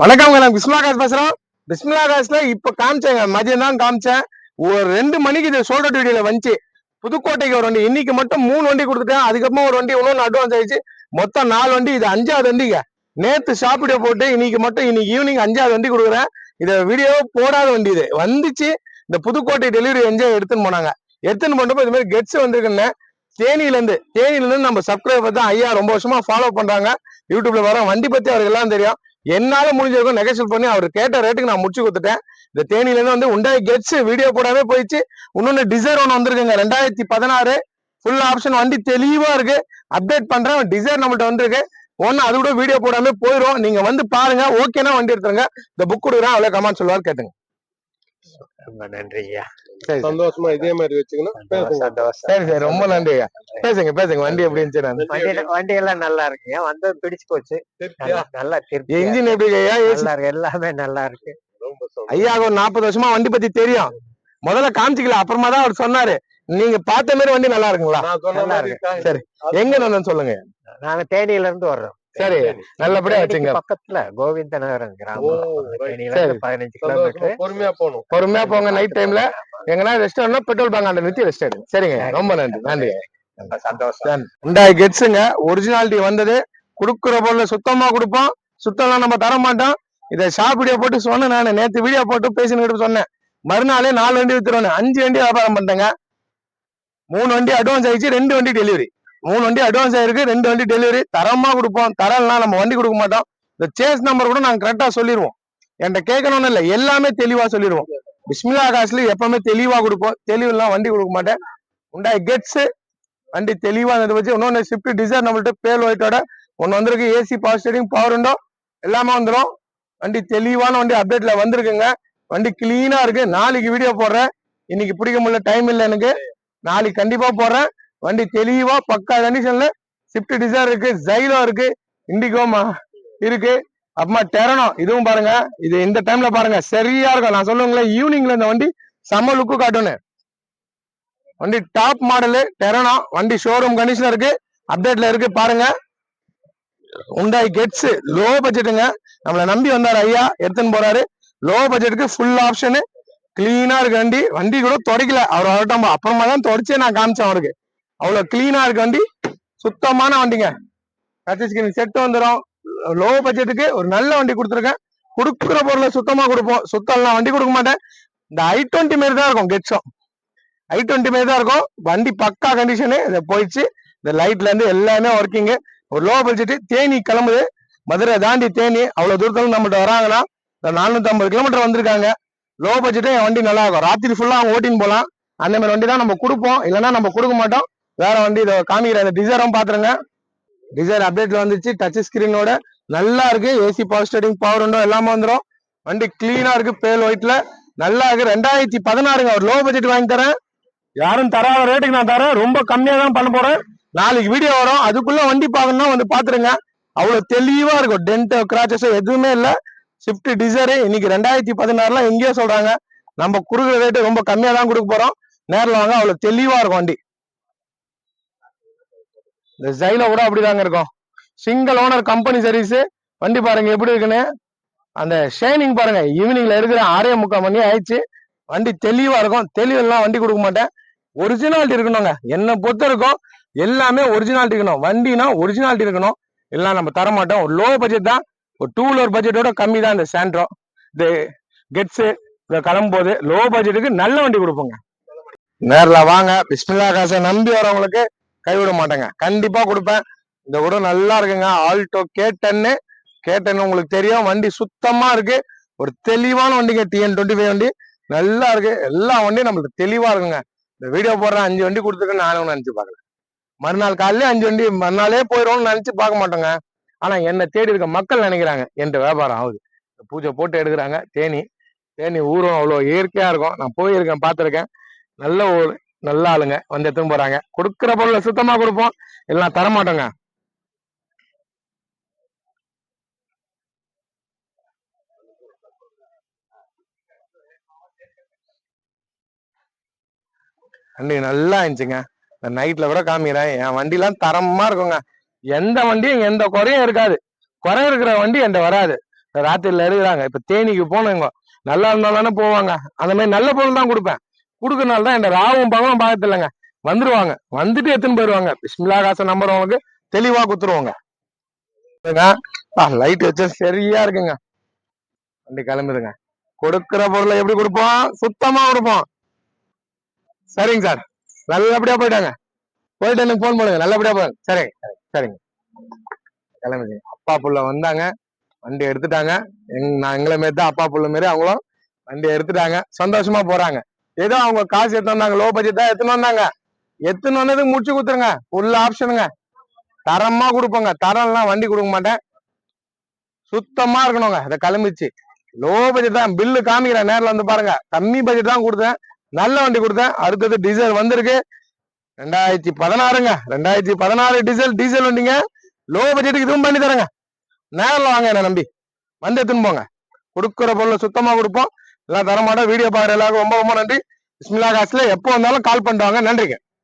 வணக்கம்ங்க நான் பிஸ்மிலா காசு பேசுறோம். பிஸ்மிலா காசுல இப்ப காமிச்சேங்க மதியம் தான் காமிச்சேன். ஒரு ரெண்டு மணிக்கு இது சோல்டர் அவுட் வீடியோல வந்துச்சு. புதுக்கோட்டைக்கு ஒரு வண்டி இன்னைக்கு மட்டும் மூணு வண்டி கொடுத்துட்டேன். அதுக்கப்புறம் ஒரு வண்டி இன்னொன்று அட்வான்ஸ் ஆயிடுச்சு. மொத்தம் நாலு வண்டி இது அஞ்சாவது வண்டிங்க. நேத்து சாப்பிட போட்டு இன்னைக்கு மட்டும் இன்னைக்கு ஈவினிங் அஞ்சாவது வண்டி கொடுக்குறேன். இது வீடியோ போடாத வண்டி இது. வந்துச்சு. இந்த புதுக்கோட்டை டெலிவரி என்ஜாய் எடுத்துன்னு போனாங்க. எடுத்துன்னு போனப்போ இது மாதிரி கெட்ஸ் வந்திருக்குன்னு. தேனியிலேருந்து தேனியிலேருந்து நம்ம சப்ஸ்கிரைபர் தான் ஐயா ரொம்ப வருஷமா ஃபாலோ பண்றாங்க. யூடியூப்ல வர வண்டி பத்தி அவருக்கு எல்லாம் தெரியும். என்னால முடிஞ்சிருக்கும் நெகோசியேட் பண்ணி அவர் கேட்ட ரேட்டுக்கு நான் முடிச்சு கொடுத்துட்டேன். இந்த தேனியில இருந்து வந்து உண்டாய் கெட்ஸ் வீடியோ போடாம போயிடுச்சு. இன்னொன்னு டிசைர் ஒன்று வந்திருக்குங்க. ரெண்டாயிரத்தி பதினாறு ஃபுல் ஆப்ஷன் வண்டி தெளிவா இருக்கு. அப்டேட் பண்றேன். டிசைர் நம்மள்ட்ட வந்திருக்கு. ஒன்னு அது கூட வீடியோ போடாம போயிடும் நீங்க வந்து பாருங்க. ஓகேனா வண்டி எடுத்துருங்க. இந்த புக் கொடுக்குறேன். அவ்வளவு கமெண்ட் சொல்லுவார் கேட்டுங்க. ரொம்ப நன்றி ஐயா சரி. சந்தோஷமா இதே மாதிரி வச்சுக்கணும். சரி சரி. ரொம்ப நன்றி ஐயா பேசுங்க பேசுங்க. வண்டி எப்படி இருந்துச்சு நான்? வண்டி வண்டி எல்லாம் நல்லா இருக்குங்க வந்தது பிடிச்சு போச்சு? நல்லா திருப்தி இன்ஜின் எப்படி ஐயா ஏசி? நல்லா இருக்கு. எல்லாமே நல்லா இருக்கு. ஐயா ஒரு நாற்பது வருஷமா வண்டி பத்தி தெரியும். முதல்ல காமிச்சிக்கல. அப்புறமா தான் அவர் சொன்னாரு. நீங்க பார்த்த மாதிரி வண்டி நல்லா இருக்குங்களா? நல்லா இருக்கா? சரி. எங்க நான் சொல்லுங்க. நாங்க தேனியில இருந்து வர்றோம். சரி நல்லபடியா வச்சுங்க பக்கத்துல கோவிந்த நகரம் கிராமம் பதினஞ்சு கிலோமீட்டர் பொறுமையா போகணும். பொறுமையா போங்க நைட் டைம்ல எங்கன்னா ரெஸ்ட் வேணும் பெட்ரோல் பங்க் அந்த நிறுத்தி ரெஸ்ட் எடுங்க சரிங்க. ரொம்ப நன்றி. நன்றி. சந்தோஷம். உண்டாய் கெட்ஸுங்க ஒரிஜினாலிட்டி வந்தது. குடுக்குற பொருளை சுத்தமா கொடுப்போம். சுத்தம்லாம் நம்ம தர மாட்டோம் இதை ஷாப் போட்டு சொன்னேன் நான். நேத்து வீடியோ போட்டு பேசினுக்கிட்டு சொன்னேன். மறுநாளே நாலு வண்டி வித்துருவேன் அஞ்சு வண்டி வியாபாரம் பண்ணிட்டேங்க. மூணு வண்டி அட்வான்ஸ் ஆயிடுச்சு. ரெண்டு வண்டி டெலிவரி மூணு வண்டி அட்வான்ஸ் ஆயிருக்கு ரெண்டு வண்டி டெலிவரி தரமா கொடுப்போம். தரம்னா நம்ம வண்டி கொடுக்க மாட்டோம். இந்த சேஸ் நம்பர் கூட நாங்க கரெக்டா சொல்லிடுவோம் என்கிட்ட கேட்கணும்னு இல்லை எல்லாமே தெளிவா சொல்லிடுவோம் பிஸ்மிலா காசுல எப்பவுமே தெளிவா கொடுப்போம். தெளிவுலாம் வண்டி கொடுக்க மாட்டேன். உண்டாய் கெட்ஸ் வண்டி தெளிவா இருந்தது வச்சு இன்னொன்னு ஸ்விஃப்ட் டிசைர் நம்மள்ட்ட பேல் ஒயிட்டோட ஒன்னு வந்திருக்கு. ஏசி பவர் ஸ்டேரிங் பவர் உண்டோ எல்லாமே வந்துடும் வண்டி தெளிவான வண்டி அப்டேட்ல வந்திருக்குங்க. வண்டி கிளீனா இருக்கு. நாளைக்கு வீடியோ போடுறேன். இன்னைக்கு பிடிக்க முடியல டைம் இல்லை எனக்கு. நாளைக்கு கண்டிப்பா போடுறேன். வண்டி தெளிவா பக்கா கண்டிஷன்ல ஸ்விஃப்ட் டிசைர் இருக்கு ஜைலோ இருக்கு இண்டிகோமா இருக்கு. அப்புறமா டெரனோ இதுவும் பாருங்க. இது இந்த டைம்ல பாருங்க. சரியா இருக்கும். நான் சொல்லுங்களேன் ஈவினிங்ல இந்த வண்டி செம்ம லுக்கு காட்டுன்னு வண்டி டாப் மாடலு டெரனோ வண்டி ஷோரூம் கண்டிஷன் இருக்கு. அப்டேட்ல இருக்கு பாருங்க. உண்டாய் கெட்ஸ் லோ பட்ஜெட்டுங்க நம்மள நம்பி வந்தாரு ஐயா எடுத்துன்னு போறாரு. லோ பட்ஜெட்டுக்கு ஃபுல் ஆப்ஷனு கிளீனா இருக்கு வண்டி. வண்டி கூட துடைக்கல. அவர் வரட்டும் அப்புறமா தான் தொடச்சே நான் காமிச்சேன் அவருக்கு. அவ்வளவு கிளீனா இருக்கு வண்டி சுத்தமான வண்டிங்க. டச் ஸ்கிரீன் செட் வந்துடும் லோ பட்ஜெட்டுக்கு ஒரு நல்ல வண்டி கொடுத்துருக்கேன். கொடுக்குற பொருளை சுத்தமா கொடுப்போம். சுத்தம்லாம் வண்டி கொடுக்க மாட்டேன். இந்த ஐ டுவெண்ட்டி மாரி தான் இருக்கும் கெட்ஸும் ஐ டுவெண்ட்டி மாரி தான் இருக்கும். வண்டி பக்கா கண்டிஷனு இதை போயிடுச்சு. இந்த லைட்ல இருந்து எல்லாமே ஒர்க்கிங்கு ஒரு லோ பட்ஜெட் தேனி கிளம்புது. மதுரை தாண்டி தேனி அவ்வளவு தூரத்துல நம்மகிட்ட வராங்கன்னா இந்த நானூத்தி ஐம்பது கிலோமீட்டர் வந்திருக்காங்க. லோ பட்ஜெட்டும் என் வண்டி நல்லா இருக்கும். ராத்திரி ஃபுல்லா அவங்க ஓட்டின்னு போலாம் அந்த மாதிரி வண்டி தான் நம்ம கொடுப்போம். இல்லைன்னா நம்ம கொடுக்க மாட்டோம். வேற வண்டி இதை காமிக்கிற டிசைரும் பாத்துருங்க. டிசைர் அப்டேட்ல வந்துச்சு. டச் ஸ்கிரீனோட நல்லா இருக்கு. ஏசி பவர் ஸ்டேரிங் பவர் உண்டோ எல்லாமே வந்துடும் வண்டி கிளீனா இருக்கு. பேல் ஒயிட்ல நல்லா இருக்கு. ரெண்டாயிரத்தி பதினாறுங்க. ஒரு லோ பட்ஜெட் வாங்கி தரேன். யாரும் தராத ரேட்டுக்கு நான் தரேன். ரொம்ப கம்மியா தான் பண்ண போறேன். நாளைக்கு வீடியோ வரும். அதுக்குள்ள வண்டி பார்க்கணும்னா வந்து பாத்துருங்க. அவ்வளவு தெளிவா இருக்கும். டென்ட் கிராச்சஸ் எதுவுமே இல்ல. ஸ்விஃப்ட் டிசைரு இன்னைக்கு ரெண்டாயிரத்தி பதினாறுல எங்கேயோ சொல்றாங்க. நம்ம கொடுக்குற ரேட்டு ரொம்ப கம்மியா தான் கொடுக்க போறோம். நேரில் வாங்க. அவ்வளவு தெளிவா இருக்கும் வண்டி. இந்த ஜைல கூட அப்படிதாங்க இருக்கும். சிங்கிள் ஓனர் கம்பெனி சர்வீஸ் வண்டி பாருங்க எப்படி இருக்குன்னு? அந்த ஷைனிங் பாருங்க ஈவினிங்ல இருக்கிற ஆறே முக்கால் மணி ஆயிடுச்சு. வண்டி தெளிவா இருக்கும். தெளிவெல்லாம் வண்டி கொடுக்க மாட்டேன். ஒரிஜினாலிட்டி இருக்கணுங்க. என்னை பொறுத்த இருக்கும் எல்லாமே ஒரிஜினாலிட்டி இருக்கணும். வண்டினா ஒரிஜினாலிட்டி இருக்கணும். எல்லாம் நம்ம தர மாட்டோம் ஒரு லோ பட்ஜெட் தான். ஒரு டூ வீலர் பட்ஜெட்டோட கம்மி தான் இந்த சாண்ட்ரோ இந்த கெட்ஸு இந்த கிளம்பும்போது லோ பட்ஜெட்டுக்கு நல்ல வண்டி கொடுப்போங்க. நேர்ல வாங்க. பிஸ்மில்லா காசை நம்பி வரவங்களுக்கு கைவிட மாட்டேங்க. கண்டிப்பா கொடுப்பேன். இந்த கூட நல்லா இருக்குங்க. ஆல்டோ கேட்டன்னு. கேட்டன்னு உங்களுக்கு தெரியும். வண்டி சுத்தமா இருக்கு. ஒரு தெளிவான வண்டிங்க. டிஎன் டுவெண்ட்டி ஃபைவ் வண்டி. நல்லா இருக்கு. எல்லா வண்டியும் நம்மளுக்கு தெளிவா இருக்குங்க. இந்த வீடியோ போடுற அஞ்சு வண்டி கொடுத்துருக்கு நானும் நினைச்சு பார்க்கல. மறுநாள் காலையில அஞ்சு வண்டி மறுநாளே போயிடும்னு நினைச்சு பார்க்க மாட்டோங்க. ஆனா என்னை தேடி இருக்க மக்கள் நினைக்கிறாங்க. என்ற வியாபாரம் ஆகுது. இந்த பூஜை போட்டு எடுக்கிறாங்க. தேனி. தேனி ஊரும் அவ்வளோ இயற்கையா இருக்கும். நான் போயிருக்கேன் பார்த்துருக்கேன். நல்ல ஊர். நல்ல ஆளுங்க. வந்து எடுத்துன்னு போறாங்க. கொடுக்குற பொருளை சுத்தமா கொடுப்போம். எல்லாம் தர மாட்டோங்க வண்டி நல்லா இருந்துச்சுங்க. இந்த நைட்ல கூட காமிக்கிறேன். என் வண்டிலாம் தரமா இருக்குங்க. எந்த வண்டியும் எந்த குறையும் இருக்காது. குறை இருக்கிற வண்டி என்கிட்ட வராது. ராத்திரில எடுக்கிறாங்க. இப்ப தேனிக்கு போனவங்க நல்லா இருந்தாலும் போவாங்க. அந்த மாதிரி நல்ல பொருள் தான் கொடுப்பேன். கொடுக்கறனால தான் இந்த ராவும் பகலும் பார்க்கறது இல்லைங்க வந்துருவாங்க. வந்துட்டு எடுத்துன்னு போயிருவாங்க. பிஸ்மிலா காசை நம்பர் உங்களுக்கு தெளிவா குத்துருவாங்க லைட் வச்சா சரியா இருக்குங்க. வண்டி கிளம்புதுங்க. கொடுக்கிற பொருளை எப்படி கொடுப்போம்? சுத்தமா கொடுப்போம். சரிங்க சார். நல்லபடியா போயிட்டாங்க. போயிட்டு எனக்கு ஃபோன் பண்ணுங்க. நல்லபடியா போங்க. சரிங்க சரிங்க, சரிங்க. அப்பா புள்ள வந்தாங்க. வண்டி எடுத்துட்டாங்க. எங் நான் எங்களை மாரி தான் அப்பா புள்ள மாரி அவங்களும் வண்டி எடுத்துட்டாங்க. சந்தோஷமா போறாங்க. ஏதோ அவங்க காசு எடுத்து வந்தாங்க லோ பட்ஜெட் தான் எடுத்துன்னு வந்தாங்க. எடுத்துன்னு வந்ததுக்கு முடிச்சு கொடுத்துருங்க. உள்ள ஆப்ஷனுங்க தரமா கொடுப்போங்க. தரம்லாம் வண்டி கொடுக்க மாட்டேன். சுத்தமா இருக்கணுங்க. இதை கிளம்பிச்சு லோ பட்ஜெட் தான். பில்லு காமிக்கிறேன். நேரில் வந்து பாருங்க. கம்மி பட்ஜெட் தான் கொடுத்தேன். நல்ல வண்டி கொடுத்தேன். அடுத்தது டீசல் வந்திருக்கு. ரெண்டாயிரத்தி பதினாறுங்க. ரெண்டாயிரத்தி பதினாறு டீசல் டீசல் வண்டிங்க. லோ பட்ஜெட்டுக்கு இதுவும் பண்ணி தரேங்க. நேரில் வாங்க என்ன நம்பி. வந்து எடுத்துன்னு போங்க. கொடுக்குற பொருளை சுத்தமாக கொடுப்போம். எல்லாம் தரமாட்டோம். வீடியோ பாக்குற எல்லாருக்கும் ரொம்ப ரொம்ப நன்றி. இஸ்மிலா காசுல எப்போ வந்தாலும் கால் பண்ணுவாங்க நன்றிங்க.